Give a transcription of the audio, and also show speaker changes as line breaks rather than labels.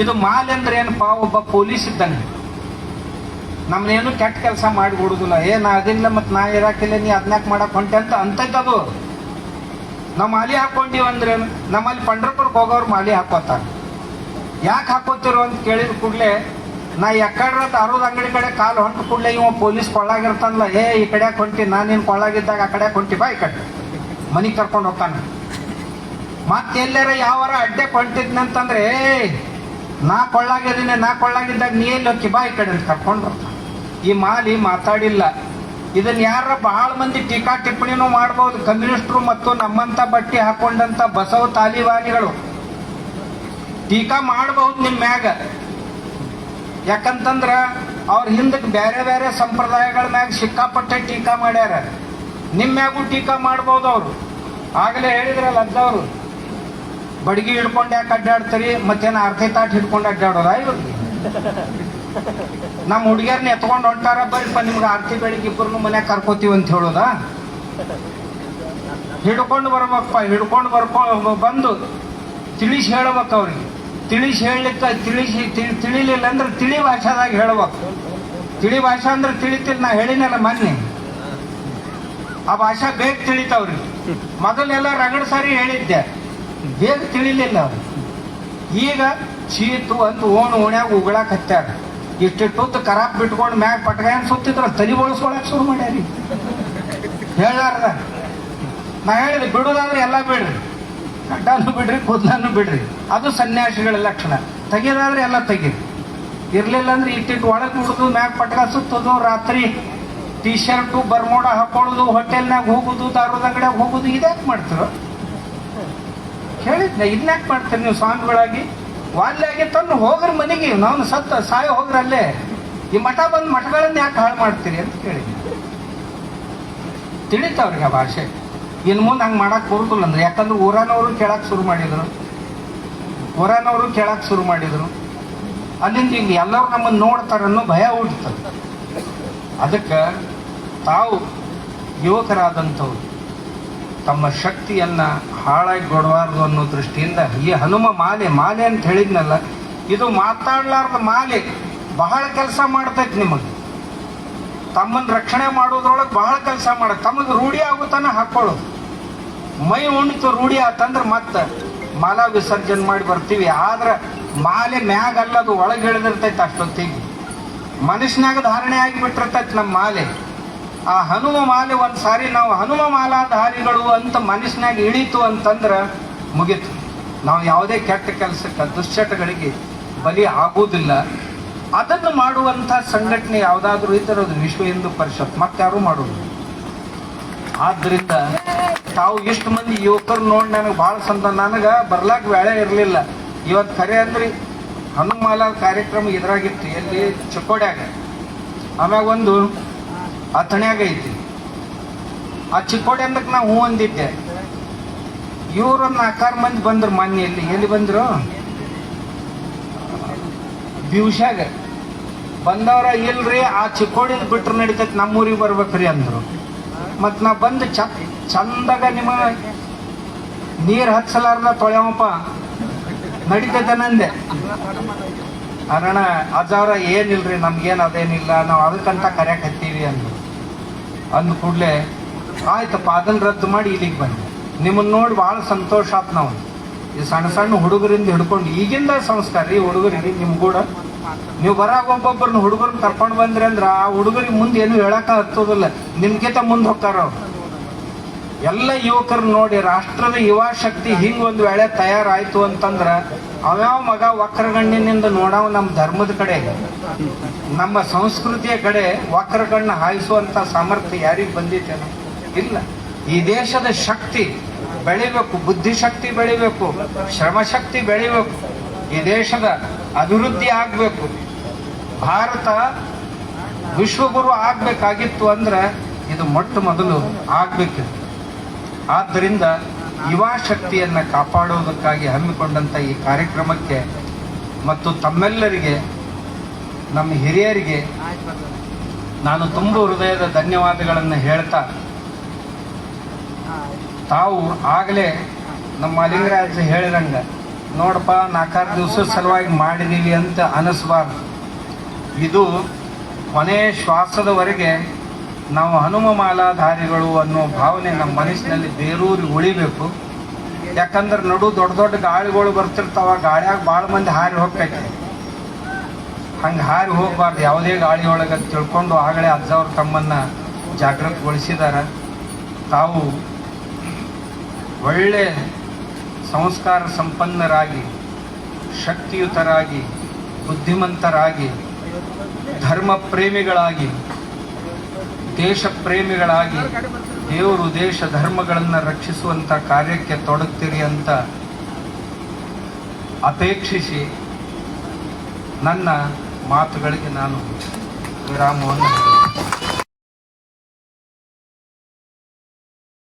ಇದು ಮಾಲ್ ಅಂದ್ರೆ ಏನಪ್ಪ ಒಬ್ಬ ಪೊಲೀಸ್ ಇದ್ದಂಗೆ. ನಮ್ನೇನು ಕೆಟ್ಟ ಕೆಲಸ ಮಾಡಿಬಿಡುದಿಲ್ಲ ಏ, ನಾ ಅದಿಲ್ಲ ಮತ್ತೆ ನಾ ಇರಾಕಿಲ್ಲ, ನೀ ಅದನ್ಯಾಕ ಮಾಡಕ್ ಹೊಂಟೆ ಅಂತ ಅಂತೈತದು ನಾವು ಮಾಲಿ ಹಾಕೊಂಡಿವ್ ಅಂದ್ರೆ ನಮ್ಮಲ್ಲಿ ಪಂಡ್ರಪುರಕ್ಕೆ ಹೋಗೋರು ಮಾಲಿ ಹಾಕೋತಾರೆ. ಯಾಕೆ ಹಾಕೋತಿರೋ ಅಂತ ಕೇಳಿದ ಕೂಡಲೇ, ನಾ ಎಕ್ಕಡ್ರ ಅರೋದ್ ಅಂಗಡಿ ಕಡೆ ಕಾಲು ಹೊಂಟ ಕೂಡಲೇ ಇವ ಪೊಲೀಸ್ ಕೊಳ್ಳಾಗಿರ್ತಾನಲ್ಲ, ಏ, ಈ ಕಡೆ ಹೊಂಟಿ, ನಾನು ನಿನ್ನ ಕೊಳ್ಳಾಗಿದ್ದಾಗ ಆ ಕಡೆ ಹೊಂಟಿ ಬಾ ಈ ಕಡೆ. ಮನಿಗೆ ಕರ್ಕೊಂಡು ಹೋಗ್ತಾನೆ. ಮತ್ತೆ ಎಲ್ಲಾರ ಯಾವಾರ ಅಡ್ಡೆ ಕೊಂಟಿದ್ನಂತಂದ್ರೆ ನಾ ಕೊಳ್ಳಾಗಿದ್ದೀನಿ ನಾ ಕೊಳ್ಳಾಗಿದ್ದಾಗ ನೀ ಎಲ್ಲಿ ಹೋಗಿ ಬಾ ಈ ಕಡೆ ಕರ್ಕೊಂಡು ಈ ಮಾಲಿ ಮಾತಾಡಿಲ್ಲ. ಇದನ್ನ ಯಾರ ಬಹಳ ಮಂದಿ ಟೀಕಾ ಟಿಪ್ಪಣಿನೂ ಮಾಡ್ಬೋದು. ಕಮ್ಯುನಿಸ್ಟ್ರು ಮತ್ತು ನಮ್ಮಂತ ಬಟ್ಟಿ ಹಾಕೊಂಡಂತ ಬಸವ ತಾಲಿಬಾನಿಗಳು ಟೀಕಾ ಮಾಡಬಹುದು ನಿಮ್ಮ ಮ್ಯಾಗ. ಯಾಕಂತಂದ್ರ, ಅವ್ರ ಹಿಂದಕ್ಕೆ ಬೇರೆ ಬೇರೆ ಸಂಪ್ರದಾಯಗಳ ಮ್ಯಾಗ ಸಿಕ್ಕಾಪಟ್ಟೆ ಟೀಕಾ ಮಾಡ್ಯಾರ. ನಿಮ್ಮ ಮ್ಯಾಗೂ ಟೀಕಾ ಮಾಡ್ಬೋದು ಅವರು. ಆಗಲೇ ಹೇಳಿದ್ರಲ್ಲ ಅಜ್ಜವ್ರು ಬಡಗಿ ಹಿಡ್ಕೊಂಡು ಯಾಕೆ ಅಡ್ಡಾಡ್ತೀರಿ? ಮತ್ತೇನು ಅರ್ಧೆ ತಾಟ್ ಹಿಡ್ಕೊಂಡು ಅಡ್ಡಾಡೋದ ಇವ್ರಿಗೆ ನಮ್ಮ ಹುಡುಗಿಯರ್ನ ಎತ್ಕೊಂಡು ಹೊಂಟಾರ ಬರ್ರಿಪ್ಪ ನಿಮ್ಗೆ ಆರ್ತಿ ಬೆಳಿಗ್ಗೆ ಇಬ್ಬರನ್ನು ಮನ್ಯಾಗ ಕರ್ಕೋತೀವಿ ಅಂತ ಹೇಳೋದ? ಹಿಡ್ಕೊಂಡು ಬರ್ಬೇಕಪ್ಪ ಹಿಡ್ಕೊಂಡು ಬರ್ಕೊ, ಬಂದು ತಿಳಿಸಿ ಹೇಳ್ಬೇಕು ಅವ್ರಿಗೆ. ತಿಳಿಸಿ ಹೇಳಲಿಕ್ಕೆ ತಿಳಿಸಿ ತಿಳಿ- ತಿಳಿಲಿಲ್ಲ ಅಂದ್ರೆ ತಿಳಿ ಭಾಷಾದಾಗ ಹೇಳ್ಬೇಕು. ತಿಳಿ ಭಾಷಾ ಅಂದ್ರೆ ತಿಳಿತಿಲ್ಲ, ನಾ ಹೇಳಿನಲ್ಲ ಮೊನ್ನೆ. ಆ ಭಾಷಾ ಬೇಗ ತಿಳಿತಾವ್ರಿ. ಮೊದಲೆಲ್ಲ ರಗಡ್ ಸಾರಿ ಹೇಳಿದ್ದೆ. ಬೇಗ ತಿಳಿಲಿಲ್ಲ ಅವ್ರು ಈಗ ಚೀತು ಅಂತ ಓಣ್ ಓಣ್ಯಾಗ ಉಗಳಾಕ್ ಹತ್ಯಾರ ಇಷ್ಟಿಟ್ಟು ಕರಾಬ್ ಬಿಟ್ಕೊಂಡು ಮ್ಯಾಗ ಪಟ್ಗಾಯನ್ ಸುತ್ತಿದ್ರ ತಲಿ ಬಳಸ್ಕೊಳಕ್ ಶುರು ಮಾಡ್ಯಾರಿ. ಹೇಳಾರ್ದ ನಾ ಹೇಳಿದೆ, ಬಿಡೋದಾದ್ರೆ ಎಲ್ಲ ಬಿಡ್ರಿ. ಗಡ್ಡಾನು ಬಿಡ್ರಿ, ಕೂದಲನ್ನು ಬಿಡ್ರಿ. ಅದು ಸನ್ಯಾಸಿಗಳ ಲಕ್ಷಣ. ತೆಗಿಯೋದಾದ್ರೆ ಎಲ್ಲ ತೆಗೀರಿ ಇರ್ಲಿಲ್ಲ ಅಂದ್ರೆ ಇಟ್ಟಿಟ್ಟು ಒಳಗೆ ಬಿಡುದು ಮ್ಯಾಗ ಪಟ್ಕ ಸುತ್ತೋದು, ರಾತ್ರಿ ಟಿ ಶರ್ಟು ಬರ್ಮೋಡ ಹಾಕೊಳ್ಳೋದು ಹೋಟೆಲ್ನಾಗ ಹೋಗುದು, ದಾರದ ಅಂಗಡಿಯಾಗ ಹೋಗುದು, ಇದ್ಯಾಕೆ ಮಾಡ್ತಿರೋ? ಹೇಳಿದ್ನ ಇದನ್ಯಾಕೆ ಮಾಡ್ತೀರಿ ನೀವು ಸ್ವಾಮಿಗಳಾಗಿ? ವಾಲ್ಯಾಗಿ ತಂದು ಹೋಗ್ರ ಮನೆಗೆ. ನಾವು ಸತ್ತ, ಸಾಯ ಹೋಗ್ರಲ್ಲೇ. ಈ ಮಠ ಬಂದು ಮಠಗಳನ್ನ ಯಾಕೆ ಹಾಳು ಮಾಡ್ತೀರಿ ಅಂತ ಕೇಳಿದ್ನ ತಿಳಿತಾವ್ರಿಗೆ ಆ ಭಾಷೆ. ಇನ್ನು ಮುಂದೆ ಹಂಗೆ ಮಾಡಕ್ಕೆ ಬರುದಿಲ್ಲ ಅಂದ್ರೆ. ಯಾಕಂದ್ರೆ ಊರಾನವರು ಕೇಳಕ್ಕೆ ಶುರು ಮಾಡಿದ್ರು. ಊರಾನವರು ಕೇಳಕ್ಕೆ ಶುರು ಮಾಡಿದ್ರು. ಅಲ್ಲಿಂದ ಈಗ ಎಲ್ಲರೂ ನಮ್ಮನ್ನು ನೋಡ್ತಾರನ್ನೋ ಭಯ ಹುಡ್ತದೆ ಅದಕ್ಕೆ ತಾವು ಯುವಕರಾದಂಥವ್ರು. ತಮ್ಮ ಶಕ್ತಿಯನ್ನ ಹಾಳಾಗಿ ಕೊಡಬಾರ್ದು ಅನ್ನೋ ದೃಷ್ಟಿಯಿಂದ ಈ ಹನುಮ ಮಾಲೆ ಮಾಲೆ ಅಂತ ಹೇಳಿದ್ನಲ್ಲ, ಇದು ಮಾತಾಡ್ಲಾರ್ದ ಮಾಲೆ, ಬಹಳ ಕೆಲಸ ಮಾಡ್ತೈತಿ ನಿಮಗೆ. ತಮ್ಮನ್ನ ರಕ್ಷಣೆ ಮಾಡೋದ್ರೊಳಗೆ ಬಹಳ ಕೆಲಸ ಮಾಡ, ತಮಗೆ ರೂಢಿ ಆಗುತ್ತಾನೆ ಹಾಕ್ಕೊಳ್ಳೋದು ಮೈ ಉಣಿತು ರೂಢಿ ಆತಂದ್ರೆ ಮತ್ತೆ ಮಾಲಾ ವಿಸರ್ಜನೆ ಮಾಡಿ ಬರ್ತೀವಿ, ಆದ್ರೆ ಮಾಲೆ ಮ್ಯಾಗ ಅಲ್ಲದು ಒಳಗೆ ಇಳಿದಿರ್ತೈತೆ ಅಷ್ಟೊತ್ತಿಗೆ. ಮನುಷ್ಯನಾಗ ಧಾರಣೆ ಆಗಿಬಿಟ್ಟಿರ್ತೈತೆ ನಮ್ಮ ಮಾಲೆ. ಆ ಹನುಮ ಮಾಲೆ ಒಂದು ಸಾರಿ ನಾವು ಹನುಮ ಮಾಲಾಧಾರಿಗಳು ಅಂತ ಮನಸ್ಸಿನಾಗ ಇಳೀತು ಅಂತಂದ್ರೆ ಮುಗೀತು. ನಾವು ಯಾವುದೇ ಕೆಟ್ಟ ಕೆಲಸಕ್ಕೆ, ದುಶ್ಚಟಗಳಿಗೆ ಬಲಿ ಆಗುವುದಿಲ್ಲ. ಅದನ್ನು ಮಾಡುವಂಥ ಸಂಘಟನೆ ಯಾವುದಾದ್ರೂ ಇದ್ದರೆ ಅದು ವಿಶ್ವ ಹಿಂದೂ ಪರಿಷತ್ ಮತ್ತಾರು ಮಾಡೋದು ಆದ್ದರಿಂದ ತಾವು ಇಷ್ಟು ಮಂದಿ ಯುವಕರು ನೋಡಿ ನನಗೆ ಭಾಳ ಸಂತ ನನಗೆ ಬರ್ಲಾಕ ವೇಳೆ ಇರಲಿಲ್ಲ. ಇವತ್ತು ಖರೆ ಅಂದ್ರಿ ಹನುಮಾಲ ಕಾರ್ಯಕ್ರಮ ಇದ್ರಾಗಿತ್ತು, ಎಲ್ಲಿ ಚಿಕ್ಕೋಡ್ಯಾಗ. ಆಮ್ಯಾಗ ಒಂದು ಅಥಣ್ಯಾಗ ಐತಿ. ಆ ಚಿಕ್ಕೋಡಿ ಅಂದಕ್ಕೆ ನಾವು ಹೂ ಅಂದಿದ್ದೆ. ಇವ್ರೊಂದು ನಾಲ್ಕಾರು ಮಂದಿ ಬಂದ್ರು ಮೊನ್ನೆ ಎಲ್ಲಿ ಎಲ್ಲಿ ಬಂದ್ರು? ಬಿವ್ಶಾಗ ಬಂದವ್ರ, ಇಲ್ರಿ, ಆ ಚಿಕ್ಕೋಡಿ ಬಿಟ್ರೆ ನಡೀತೈತೆ, ನಮ್ಮೂರಿಗೆ ಬರ್ಬೇಕ್ರಿ ಅಂದ್ರು. ಮತ್ತು ನಾ ಬಂದು ಚ, ಚಂದಾಗ ನಿಮ್ಮ ನೀರು ಹಚ್ಚಲಾರ್ದ ತೊಳೆಯವಪ್ಪ. ನಡಿತೈತೆ ನಂದೆ. ಅರಣ ಏನಿಲ್ಲ ಏನಿಲ್ರಿ, ನಮ್ಗೇನು ಅದೇನಿಲ್ಲ, ನಾವು ಅದಕ್ಕಂತ ಕರೆಯಕ್ಕೆ ಹತ್ತೀವಿ ಅಂದ್ರು. ಅಂದ ಕೂಡಲೇ, ಆಯ್ತಪ್ಪ ಅದನ್ನು ರದ್ದು ಮಾಡಿ ಇಲ್ಲಿಗೆ ಬಂದೆ ನಿಮ್ಮನ್ನ ನೋಡಿ ಭಾಳ ಸಂತೋಷ ಆತ್ ನಾವು ಈ ಸಣ್ಣ ಸಣ್ಣ ಹುಡುಗರಿಂದ ಹಿಡ್ಕೊಂಡು, ಈಗಿಂದ ಸಂಸ್ಕಾರ ರೀ ಹುಡುಗರಿಗೆ ನಿಮ್ ಕೂಡ. ನೀವು ಬರಾಗ ಒಬ್ಬೊಬ್ಬರನ್ನ ಹುಡುಗರನ್ನ ಕರ್ಕೊಂಡು ಬಂದ್ರಿ ಅಂದ್ರೆ ಆ ಹುಡುಗರಿಗೆ ಮುಂದೆ ಏನು ಹೇಳಕ ಹತ್ತೋದಿಲ್ಲ. ನಿಮ್ಗಿಂತ ಮುಂದೆ ಹೋಗ್ತಾರ ಅವ್ರು. ಎಲ್ಲ ಯುವಕರು ನೋಡಿ, ರಾಷ್ಟ್ರದ ಯುವ ಶಕ್ತಿ ಹಿಂಗ್ ಒಂದು ವೇಳೆ ತಯಾರಾಯ್ತು ಅಂತಂದ್ರ ಅವ್ಯಾವ ಮಗ ವಕ್ರಗಣ್ಣಿನಿಂದ ನೋಡವ ನಮ್ಮ ಧರ್ಮದ ಕಡೆ. ನಮ್ಮ ಸಂಸ್ಕೃತಿಯ ಕಡೆ ವಕ್ರಗಣ್ಣ ಹಾಯಿಸುವಂತ ಸಾಮರ್ಥ್ಯ ಯಾರಿಗೆ ಬಂದಿತ್ತೇನೋ? ಇಲ್ಲ. ಈ ದೇಶದ ಶಕ್ತಿ ಬೆಳಿಬೇಕು, ಬುದ್ಧಿಶಕ್ತಿ ಬೆಳಿಬೇಕು, ಶ್ರಮಶಕ್ತಿ ಬೆಳಿಬೇಕು, ಈ ದೇಶದ ಅಭಿವೃದ್ಧಿ ಆಗ್ಬೇಕು. ಭಾರತ ವಿಶ್ವಗುರು ಆಗ್ಬೇಕಾಗಿತ್ತು ಅಂದ್ರೆ ಇದು ಮೊಟ್ಟ ಮೊದಲು ಆಗ್ಬೇಕಿತ್ತು. ಆದ್ದರಿಂದ ಯುವ ಶಕ್ತಿಯನ್ನು ಕಾಪಾಡೋದಕ್ಕಾಗಿ ಹಮ್ಮಿಕೊಂಡಂಥ ಈ ಕಾರ್ಯಕ್ರಮಕ್ಕೆ ಮತ್ತು ತಮ್ಮೆಲ್ಲರಿಗೆ, ನಮ್ಮ ಹಿರಿಯರಿಗೆ ನಾನು ತುಂಬ ಹೃದಯದ ಧನ್ಯವಾದಗಳನ್ನು ಹೇಳ್ತಾ, ತಾವು ಆಗಲೇ ನಮ್ಮ ಲಿಂಗರಾಜ್ ಹೇಳಿದಂಗೆ, ನೋಡಪ್ಪ, ನಾಲ್ಕಾರು ದಿವಸದ ಸಲುವಾಗಿ ಮಾಡಿದ್ದೀವಿ ಅಂತ ಅನಿಸ್ಬಾರ್ದು. ಇದು ಕೊನೆ ಶ್ವಾಸದವರೆಗೆ ನಾವು ಹನುಮಮಾಲಾಧಾರಿಗಳು ಅನ್ನೋ ಭಾವನೆ ನಮ್ಮ ಮನಸ್ಸಿನಲ್ಲಿ ಬೇರೂರಿ ಉಳಿಬೇಕು. ಯಾಕಂದ್ರೆ ನಡು ದೊಡ್ಡ ದೊಡ್ಡ ಗಾಳಿಗಳು ಬರ್ತಿರ್ತಾವ, ಗಾಳಿಯಾಗ ಭಾಳ ಮಂದಿ ಹಾರಿ ಹೋಗ್ತೈತೆ ಹಂಗೆ ಹಾರಿ ಹೋಗಬಾರ್ದು, ಯಾವುದೇ ಗಾಳಿ ಒಳಗೆ ತಿಳ್ಕೊಂಡು ಆಗಲೇ ಅಜ್ಜವ್ರು ತಮ್ಮನ್ನ ಜಾಗೃತಗೊಳಿಸಿದಾರ ತಾವು ಒಳ್ಳೆ ಸಂಸ್ಕಾರ ಸಂಪನ್ನರಾಗಿ, ಶಕ್ತಿಯುತರಾಗಿ, ಬುದ್ಧಿಮಂತರಾಗಿ, ಧರ್ಮ ಪ್ರೇಮಿಗಳಾಗಿ ದೇಶ ಪ್ರೇಮಿಗಳಾಗಿ ದೇವರು ದೇಶ ಧರ್ಮಗಳನ್ನು ರಕ್ಷಿಸುವಂಥ ಕಾರ್ಯಕ್ಕೆ ತೊಡಗ್ತೀರಿ ಅಂತ ಅಪೇಕ್ಷಿಸಿ ನನ್ನ ಮಾತುಗಳಿಗೆ ನಾನು ವಿರಾಮವನ್ನು